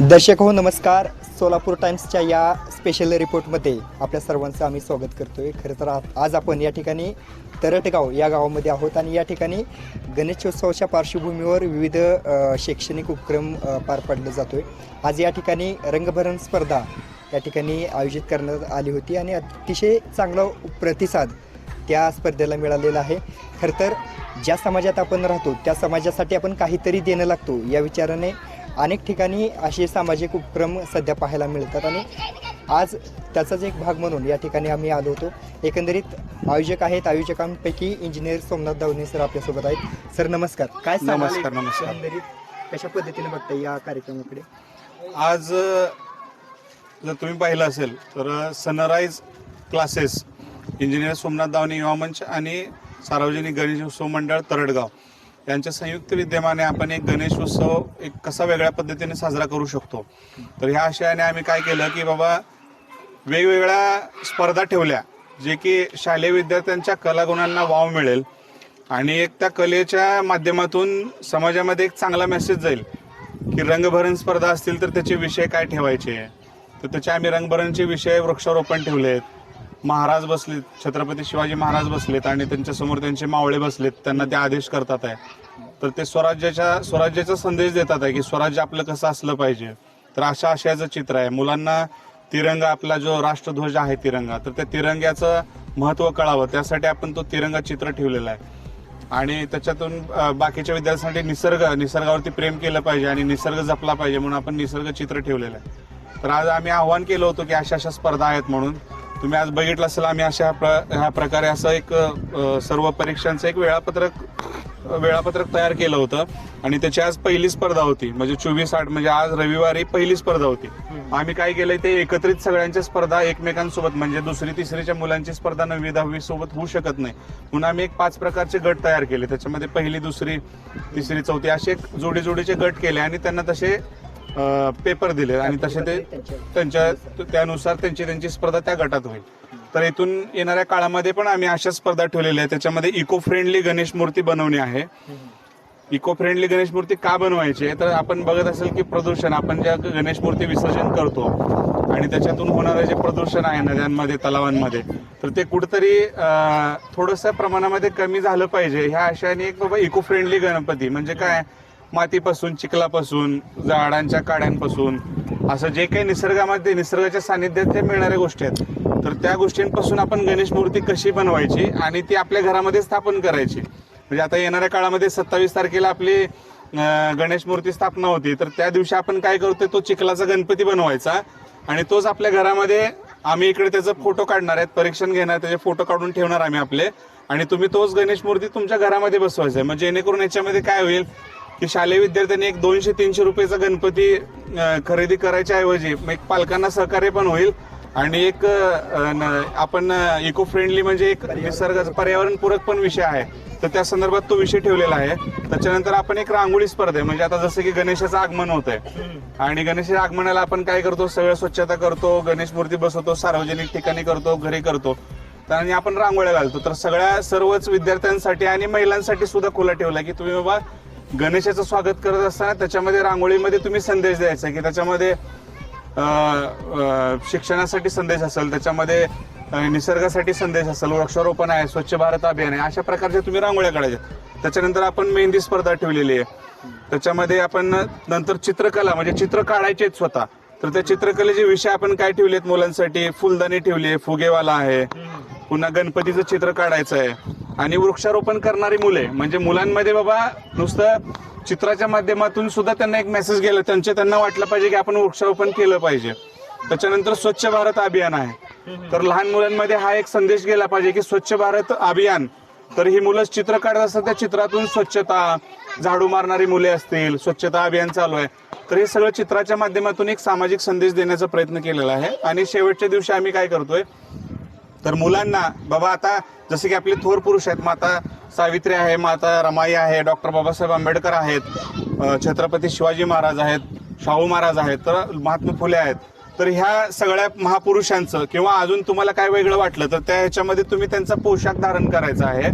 दर्शक हो नमस्कार. सोलापूर टाइम्सच्या या स्पेशल रिपोर्टमध्ये आपल्या सर्वांचं आम्ही स्वागत करतोय. खरं तर आज आपण या ठिकाणी तरटगाव या गावामध्ये आहोत आणि या ठिकाणी गणेशोत्सवाच्या पार्श्वभूमीवर विविध शैक्षणिक उपक्रम पार पाडले आहे आज या ठिकाणी रंगभरण स्पर्धा या ठिकाणी आयोजित करण्यात आली होती आणि अतिशय चांगला प्रतिसाद त्या स्पर्धेला मिळालेला आहे. खरं तर ज्या समाजात आपण राहतो त्या समाजासाठी आपण काहीतरी देणं लागतो या विचाराने अनेक ठिकाणी असे सामाजिक उपक्रम सध्या पाहायला मिळतात आणि आज त्याचाच एक भाग म्हणून या ठिकाणी आम्ही आलो होतो. एकंदरीत आयोजक आहेत आयोजकांपैकी इंजिनियर सोमनाथ दावणे सर आपल्यासोबत आहेत. सर नमस्कार. काय नमस्कार, नमस्कार. एकंदरीत कशा पद्धतीने बघताय या कार्यक्रमाकडे? आज जर तुम्ही पाहिलं असेल तर sunrise classes engineer Somnath Davane युवा मंच आणि सार्वजनिक गणेश उत्सव मंडळ तरडगाव. यांच्या संयुक्त विद्यमाने आपण एक गणेश उत्सव एक कसा वेगळ्या पद्धतीने साजरा करू शकतो? तर ह्या आशयाने आम्ही काय केलं की बाबा वेगवेगळ्या स्पर्धा ठेवल्या जे की शालेय विद्यार्थ्यांच्या कलागुणांना वाव मिळेल आणि एक त्या कलेच्या माध्यमातून समाजामध्ये एक चांगला मेसेज जाईल की रंगभरण स्पर्धा असतील तर त्याचे विषय काय ठेवायचे? तर त्याचे आम्ही रंगभरणचे विषय वृक्षारोपण ठेवलेत. महाराज बसलेत छत्रपती शिवाजी महाराज बसलेत आणि त्यांच्यासमोर त्यांचे मावळे बसलेत त्यांना ते आदेश करतात आहे. तर ते स्वराज्याच्या स्वराज्याचा संदेश देतात आहे की स्वराज्य आपलं कसं असलं पाहिजे. तर अशा आशयाचं चित्र आहे. मुलांना तिरंगा आपला जो राष्ट्रध्वज आहे तिरंगा तर त्या तिरंग्याचं महत्त्व कळावं. त्यासाठी आपण तो तिरंगा चित्र ठेवलेला आहे. आणि त्याच्यातून बाकीच्या विद्यार्थ्यांसाठी निसर्ग निसर्गावरती प्रेम केलं पाहिजे आणि निसर्ग जपला पाहिजे म्हणून आपण निसर्ग चित्र ठेवलेलं आहे. तर आज आम्ही आव्हान केलं होतं की अशा अशा स्पर्धा आहेत म्हणून. तुम्ही आज बघितलं असेल आम्ही अशा प्र ह्या प्रकारे असं एक सर्व परीक्षांचं एक वेळापत्रक वेळापत्रक तयार केलं होतं. आणि त्याची आज पहिली स्पर्धा होती. म्हणजे चोवीस आठ म्हणजे आज रविवारी पहिली स्पर्धा होती. आम्ही काय केलंय ते एकत्रित सगळ्यांच्या स्पर्धा एकमेकांसोबत म्हणजे दुसरी तिसरीच्या मुलांची स्पर्धा नववी दहावी सोबत होऊ शकत नाही. म्हणून आम्ही एक पाच प्रकारचे गट तयार केले. त्याच्यामध्ये पहिली दुसरी तिसरी चौथी असे एक जोडी जोडीचे गट केले. आणि त्यांना तसे पेपर दिले आणि तसे ते त्यांच्या त्यानुसार त्यांची त्यांची स्पर्धा त्या गटात होईल. तर इथून येणाऱ्या काळामध्ये पण आम्ही अशा स्पर्धा ठेवलेल्या आहेत. त्याच्यामध्ये इको फ्रेंडली गणेश मूर्ती बनवणे आहे. इको फ्रेंडली गणेश मूर्ती का बनवायची आहे? तर आपण बघत असेल की प्रदूषण आपण ज्या गणेश मूर्ती विसर्जन करतो आणि त्याच्यातून होणारं जे प्रदूषण आहे नद्यांमध्ये तलावांमध्ये तर ते कुठंतरी थोडस प्रमाणामध्ये कमी झालं पाहिजे. ह्या आशयाने एक बाबा इको फ्रेंडली गणपती म्हणजे काय? मातीपासून चिखलापासून झाडांच्या काड्यांपासून असं जे काही निसर्गामध्ये निसर्गाच्या सानिध्यात ते मिळणाऱ्या गोष्टी आहेत. तर त्या गोष्टींपासून आपण गणेश मूर्ती कशी बनवायची आणि ती आपल्या घरामध्ये स्थापन करायची? म्हणजे आता येणाऱ्या काळामध्ये सत्तावीस तारखेला आपली गणेश मूर्ती स्थापना होती. तर त्या दिवशी आपण काय करतोय? तो चिखलाचा गणपती बनवायचा आणि तोच आपल्या घरामध्ये आम्ही इकडे त्याचा फोटो काढणार आहेत परीक्षण घेणार त्याचे फोटो काढून ठेवणार आम्ही आपले. आणि तुम्ही तोच गणेश मूर्ती तुमच्या घरामध्ये बसवायचा आहे. मग जेणेकरून याच्यामध्ये काय होईल? की शालेय विद्यार्थ्यांनी एक दोनशे तीनशे रुपयाचा गणपती खरेदी करायच्या ऐवजी मग एक पालकांना सहकार्य पण होईल आणि एक आपण इको फ्रेंडली म्हणजे एक निसर्गाचा पर्यावरणपूरक पण विषय आहे. तर त्या संदर्भात तो विषय ठेवलेला आहे. त्याच्यानंतर आपण एक रांगोळी स्पर्धा आहे. म्हणजे आता जसं की गणेशाचं आगमन होत आहे. आणि गणेशाच्या आगमनाला आपण काय करतो? सगळं स्वच्छता करतो गणेश मूर्ती बसवतो सार्वजनिक ठिकाणी करतो घरी करतो. तर आणि आपण रांगोळ्या घालतो. तर सगळ्या सर्वच विद्यार्थ्यांसाठी आणि महिलांसाठी सुद्धा खुला ठेवला की तुम्ही बाबा गणेशाचं स्वागत करत असताना त्याच्यामध्ये रांगोळीमध्ये तुम्ही संदेश द्यायचा की त्याच्यामध्ये शिक्षणासाठी संदेश असेल त्याच्यामध्ये निसर्गासाठी संदेश असेल वृक्षारोपण आहे स्वच्छ भारत अभियान आहे अशा प्रकारच्या तुम्ही रांगोळ्या काढायच्या. त्याच्यानंतर आपण मेहंदी स्पर्धा ठेवलेली आहे. त्याच्यामध्ये आपण नंतर चित्रकला म्हणजे चित्र काढायचे आहेत स्वतः. तर त्या चित्रकलेचे विषय आपण काय ठेवलेत मुलांसाठी? फुलदाणी ठेवली आहे फुगेवाला आहे. पुन्हा गणपतीचं चित्र काढायचं आहे. आणि वृक्षारोपण करणारी मुले. म्हणजे मुलांमध्ये बाबा नुसतं चित्राच्या माध्यमातून सुद्धा त्यांना एक मेसेज गेला. त्यांचे त्यांना वाटलं पाहिजे की आपण वृक्षारोपण केलं पाहिजे. त्याच्यानंतर स्वच्छ भारत अभियान आहे. तर लहान मुलांमध्ये हा एक संदेश गेला पाहिजे की स्वच्छ भारत अभियान. तर ही मुलं चित्र काढत असतात त्या चित्रातून स्वच्छता झाडू मारणारी मुले असतील स्वच्छता अभियान चालू आहे. तर हे सगळं चित्राच्या माध्यमातून एक सामाजिक संदेश देण्याचा प्रयत्न केलेला आहे. आणि शेवटच्या दिवशी आम्ही काय करतोय तर मुलांना बाबा आता जसे की आपले थोर पुरुष आहेत माता सावित्री आहे माता रमाई आहे डॉक्टर बाबासाहेब आंबेडकर आहेत छत्रपती शिवाजी महाराज आहेत शाहू महाराज आहेत तर महात्मा फुले आहेत. तर ह्या सगळ्या महापुरुषांचं किंवा अजून तुम्हाला काय वेगळं वाटलं तर त्या ह्याच्यामध्ये तुम्ही त्यांचा पोशाख धारण करायचा आहे.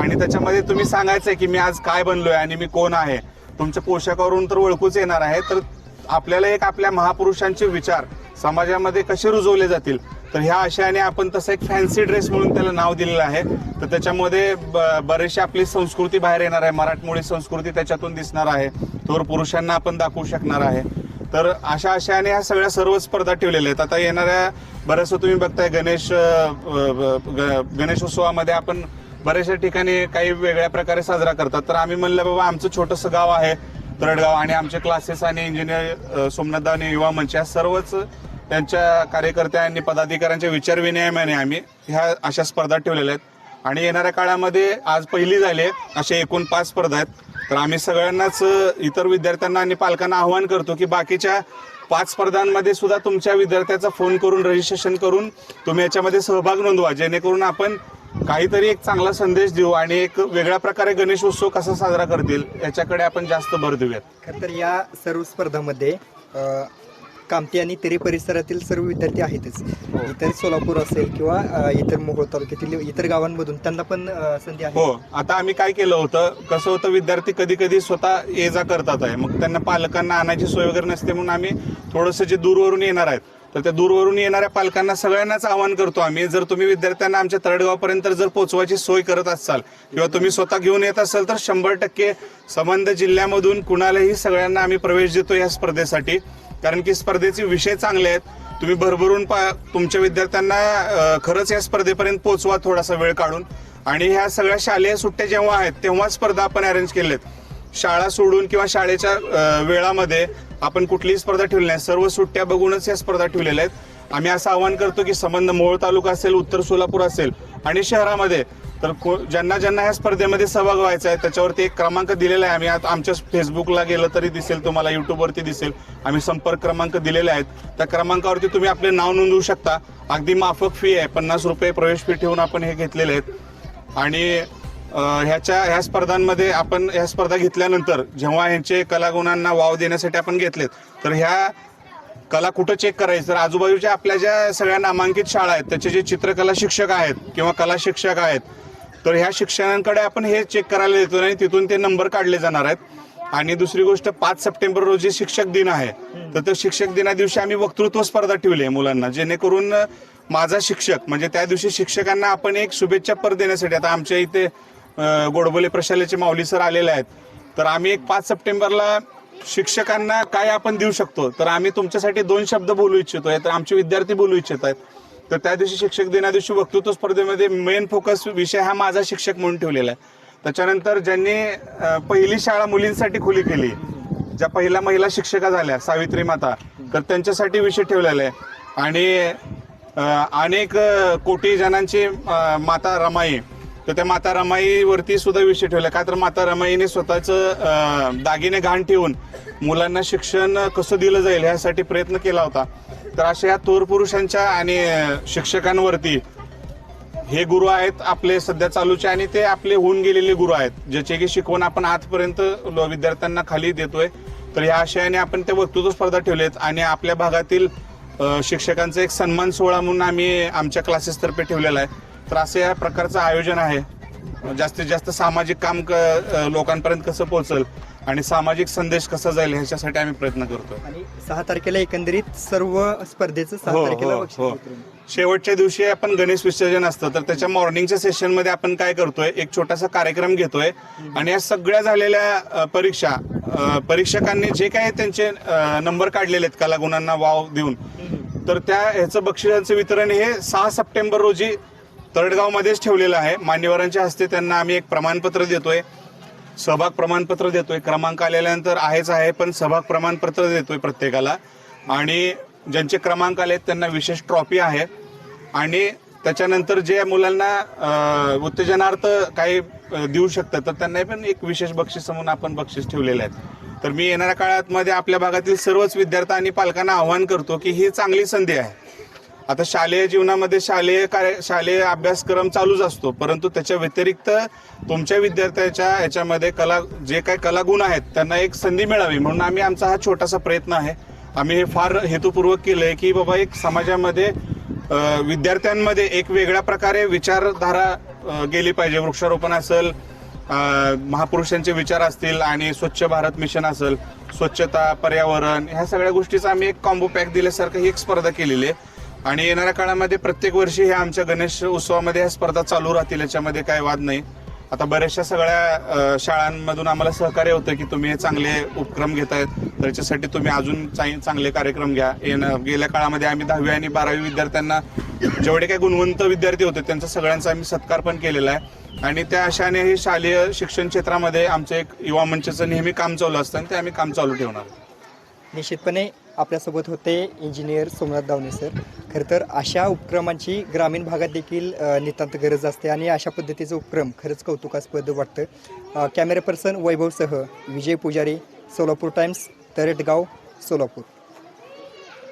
आणि त्याच्यामध्ये तुम्ही सांगायचंय की मी आज काय बनलोय आणि मी कोण आहे. तुमच्या पोशाखावरून तर ओळखूच येणार आहे. तर आपल्याला एक आपल्या महापुरुषांचे विचार समाजामध्ये कसे रुजवले जातील तर ह्या आशयाने आपण तसं एक फॅन्सी ड्रेस म्हणून त्याला नाव दिलेलं आहे. तर त्याच्यामध्ये ब- बरेचशी आपली संस्कृती बाहेर येणार आहे. मराठमोळी संस्कृती त्याच्यातून दिसणार आहे. तर पुरुषांना आपण दाखवू शकणार आहे. तर अशा आशयाने ह्या सगळ्या सर्व स्पर्धा ठेवलेल्या आहेत. आता येणाऱ्या बऱ्याचसं तुम्ही बघताय गणेश गणेशोत्सवामध्ये आपण बऱ्याचशा ठिकाणी काही वेगळ्या प्रकारे साजरा करतात. तर आम्ही म्हणलं बाबा आमचं छोटंसं गाव आहे तरडगाव आणि आमचे क्लासेस आणि इंजिनियर सोमनाथ आणि युवा मंच. या सर्वच त्यांच्या कार्यकर्त्यांनी पदाधिकाऱ्यांच्या विचारविनिमयाने आम्ही ह्या अशा स्पर्धा ठेवलेल्या आहेत. आणि येणाऱ्या काळामध्ये आज पहिली झाली आहे अशा एकूण पाच स्पर्धा आहेत. तर आम्ही सगळ्यांनाच इतर विद्यार्थ्यांना आणि पालकांना आव्हान करतो की बाकीच्या पाच स्पर्धांमध्ये सुद्धा तुमच्या विद्यार्थ्याचा फोन करून रजिस्ट्रेशन करून तुम्ही याच्यामध्ये सहभाग नोंदवा. जेणेकरून आपण काहीतरी एक चांगला संदेश देऊ आणि एक वेगळ्या प्रकारे गणेश उत्सव कसा साजरा करतील याच्याकडे आपण जास्त भर देऊयात. खर तर या सर्व स्पर्धामध्ये कामती आणि तेरे परिसरातील सर्व विद्यार्थी आहेतच. इतर सोलापूर असेल किंवा अ, इतर मोहोळ तालुक्यातील इतर गावांमधून त्यांना पण अ, संधी आहे. हो. आता आम्ही काय केलं होतं कसं होतं विद्यार्थी कधी कधी स्वतः ये जा करतात आहे. मग त्यांना पालकांना आणायची सोय वगैरे नसते म्हणून आम्ही थोडंसं जे दूरवरून येणार आहेत तर त्या दूरवरून येणाऱ्या पालकांना सगळ्यांनाच आवाहन करतो आम्ही जर तुम्ही विद्यार्थ्यांना आमच्या तळडगावपर्यंत जर पोहोचवायची सोय करत असाल किंवा तुम्ही स्वतः घेऊन येत असाल तर शंभर टक्के संबंध जिल्ह्यामधून कुणालाही सगळ्यांना आम्ही प्रवेश देतो या स्पर्धेसाठी. कारण की स्पर्धेचे विषय चांगले आहेत. तुम्ही भरभरून पा तुमच्या विद्यार्थ्यांना खरंच या स्पर्धेपर्यंत पोहोचवा थोडासा वेळ काढून. आणि ह्या सगळ्या शालेय सुट्ट्या जेव्हा आहेत तेव्हा स्पर्धा आपण अरेंज आहेत शाळा सोडून किंवा शाळेच्या वेळामध्ये आपण कुठलीही स्पर्धा ठेवली नाही. सर्व सुट्ट्या बघूनच या स्पर्धा ठेवलेल्या आहेत. आम्ही असं आवाहन करतो की संबंध मोहोळ तालुका असेल उत्तर सोलापूर असेल आणि शहरामध्ये तर को- ज्यांना ज्यांना ह्या स्पर्धेमध्ये सहभाग व्हायचा आहे त्याच्यावरती एक क्रमांक दिलेला आहे. आम्ही आता आमच्या फेसबुकला गेलं तरी दिसेल तुम्हाला युट्यूबवरती दिसेल. आम्ही संपर्क क्रमांक दिलेले आहेत. त्या क्रमांकावरती तुम्ही आपले नाव नोंदवू शकता. अगदी माफक फी आहे. पन्नास रुपये प्रवेश फी ठेवून आपण हे घेतलेले आहेत. आणि ह्याच्या ह्या स्पर्धांमध्ये आपण ह्या स्पर्धा घेतल्यानंतर जेव्हा ह्यांचे कलागुणांना वाव देण्यासाठी आपण घेतलेत तर ह्या कला कुठं चेक करायचं? तर आजूबाजूच्या आपल्या ज्या सगळ्या नामांकित शाळा आहेत त्याचे जे चित्रकला शिक्षक आहेत किंवा कला शिक्षक आहेत तर ह्या शिक्षकांकडे आपण हे चेक करायला देतो आणि तिथून ते नंबर काढले जाणार आहेत. आणि दुसरी गोष्ट पाच सप्टेंबर रोजी शिक्षक दिन आहे. तर त्या शिक्षक दिना दिवशी आम्ही वक्तृत्व स्पर्धा ठेवली आहे मुलांना जेणेकरून माझा शिक्षक म्हणजे त्या दिवशी शिक्षकांना आपण एक शुभेच्छा पर देण्यासाठी आता आमच्या इथे गोडबोले प्रशालेचे माऊली सर आलेले आहेत. तर आम्ही एक पाच सप्टेंबरला शिक्षकांना काय आपण देऊ शकतो? तर आम्ही तुमच्यासाठी दोन शब्द बोलू इच्छितोय तर आमचे विद्यार्थी बोलू इच्छित आहेत. तर त्या दिवशी शिक्षक दिना दिवशी वक्तृत्व स्पर्धेमध्ये मेन फोकस विषय हा माझा शिक्षक म्हणून ठेवलेला आहे. त्याच्यानंतर ज्यांनी पहिली शाळा मुलींसाठी खुली केली ज्या पहिल्या महिला शिक्षका झाल्या सावित्री माता तर त्यांच्यासाठी विषय ठेवलेला आहे. आणि अनेक कोटी जणांची माता रमाई तर त्या माता रमाईवरती सुद्धा विषय ठेवला का तर माता रमाईने स्वतःचं दागिने घाण ठेवून मुलांना शिक्षण कसं दिलं जाईल ह्यासाठी प्रयत्न केला होता. तर अशा या थोर पुरुषांच्या आणि शिक्षकांवरती हे गुरु आहेत आपले सध्या चालूचे आणि ते आपले होऊन गेलेले गुरु आहेत ज्याचे की शिकवण आपण आजपर्यंत लो- विद्यार्थ्यांना खाली देतोय. तर या आशयाने आपण ते वक्तृत्व स्पर्धा ठेवलेत आणि आपल्या भागातील शिक्षकांचा एक सन्मान सोहळा म्हणून आम्ही आमच्या क्लासेसतर्फे ठेवलेला आहे. तर असं या प्रकारचं आयोजन आहे. जास्तीत जास्त सामाजिक काम क- लोकांपर्यंत कसं पोहोचल आणि सामाजिक संदेश कसा जाईल ह्याच्यासाठी आम्ही प्रयत्न करतोय. आणि सहा तारखेला एकंदरीत सर्व स्पर्धेचं हो, सहा तारखेला हो, बक्षीस हो. वितरण. शेवटच्या दिवशी आपण गणेश विसर्जन असतं तर त्याच्या मॉर्निंगच्या सेशनमध्ये आपण काय करतोय एक छोटासा कार्यक्रम घेतोय. आणि या सगळ्या झालेल्या अ, परीक्षा अ, परीक्षकांनी जे काय त्यांचे नंबर काढलेले आहेत कलागुणांना वाव देऊन तर त्या ह्याचं बक्षिसांचं वितरण हे सहा सप्टेंबर रोजी तरडगाव मध्येच ठेवलेलं आहे. मान्यवरांच्या हस्ते त्यांना आम्ही एक प्रमाणपत्र देतोय. सहभाग प्रमाणपत्र देतोय. क्रमांक आलेल्यानंतर आहेच आहे पण सहभाग प्रमाणपत्र देतोय प्रत्येकाला. आणि ज्यांचे क्रमांक आले त्यांना विशेष ट्रॉफी आहे. आणि त्याच्यानंतर जे मुलांना उत्तेजनार्थ काही देऊ शकतात तर त्यांना पण एक विशेष बक्षीस म्हणून आपण बक्षीस ठेवलेलं आहे तर मी येणाऱ्या काळात मध्ये आपल्या भागातील सर्वच विद्यार्थी आणि पालकांना आव्हान करतो की ही चांगली संधी आहे. आता शालेय जीवनामध्ये शालेय कार्य शालेय अभ्यासक्रम चालूच असतो. परंतु त्याच्या व्यतिरिक्त तुमच्या विद्यार्थ्याच्या याच्यामध्ये कला जे काही कलागुण आहेत त्यांना एक संधी मिळावी. म्हणून आम्ही आमचा हा छोटासा प्रयत्न आहे. आम्ही हे फार हेतुपूर्वक केलंय की बाबा एक समाजामध्ये विद्यार्थ्यांमध्ये एक वेगळ्या प्रकारे विचारधारा गेली पाहिजे. वृक्षारोपण असेल महापुरुषांचे विचार असतील आणि स्वच्छ भारत मिशन असेल स्वच्छता पर्यावरण ह्या सगळ्या गोष्टीचा आम्ही एक कॉम्बो पॅक दिल्यासारखं ही एक स्पर्धा केलेली आहे. आणि येणाऱ्या काळामध्ये प्रत्येक वर्षी हे आमच्या गणेश उत्सवामध्ये ह्या स्पर्धा चालू राहतील याच्यामध्ये काय वाद नाही. आता बऱ्याचशा सगळ्या शाळांमधून आम्हाला सहकार्य होतं की तुम्ही हे चांगले उपक्रम घेतायत त्याच्यासाठी तुम्ही अजून चांगले कार्यक्रम घ्या. येणं- गेल्या काळामध्ये आम्ही दहावी आणि बारावी विद्यार्थ्यांना जेवढे काही गुणवंत विद्यार्थी होते त्यांचा सगळ्यांचा आम्ही सत्कार पण केलेला आहे. आणि त्या अशाने हे शालेय शिक्षण क्षेत्रामध्ये आमचं एक युवा मंचचं नेहमी काम चालू असतं आणि ते आम्ही काम चालू ठेवणार. निश्चितपणे आपल्यासोबत होते इंजिनियर सोमनाथ दावणे सर खरं तर अशा उपक्रमांची ग्रामीण भागात देखील नितांत गरज असते आणि अशा पद्धतीचं उपक्रम खरंच कौतुकास्पद वाटतं. कॅमेरा पर्सन वैभवसह विजय पुजारी सोलापूर टाइम्स तरटगाव सोलापूर.